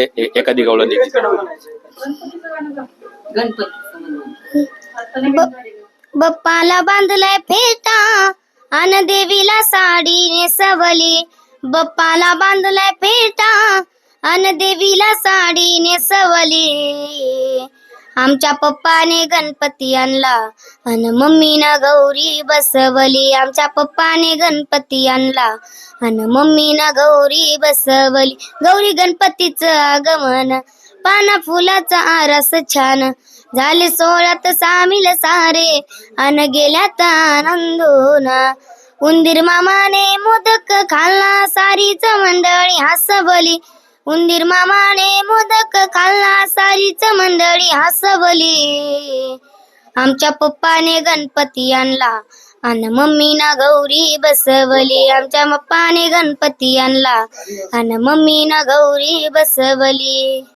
एखादी बप्पाला बांधलाय फेटा अन देवीला साडी नेसवली बप्पाला बांधलाय फेटा अन देवीला साडी नेसवली आमच्या पप्पाने गणपती आणला. अन मम्मीनं गौरी बसवली. आमच्या पप्पाने गणपती आणला. अन मम्मीनं गौरी बसवली. गौरी गणपतीचं आगमन. पाना फुलाचा आरस छान. झाले सोळ्यात सामील सारे. अन गेल्यात आनंदोना. उंदीर मामाने मोदक खाल्ला. सारीच मंडळी हसवली. उंदीर मामाने मोदक खाल्ला मंडळी हसवली आमच्या पप्पाने गणपती आणला आणि मम्मीना गौरी बसवली. आमच्या पप्पाने गणपती आणला आणि मम्मीना गौरी बसवली.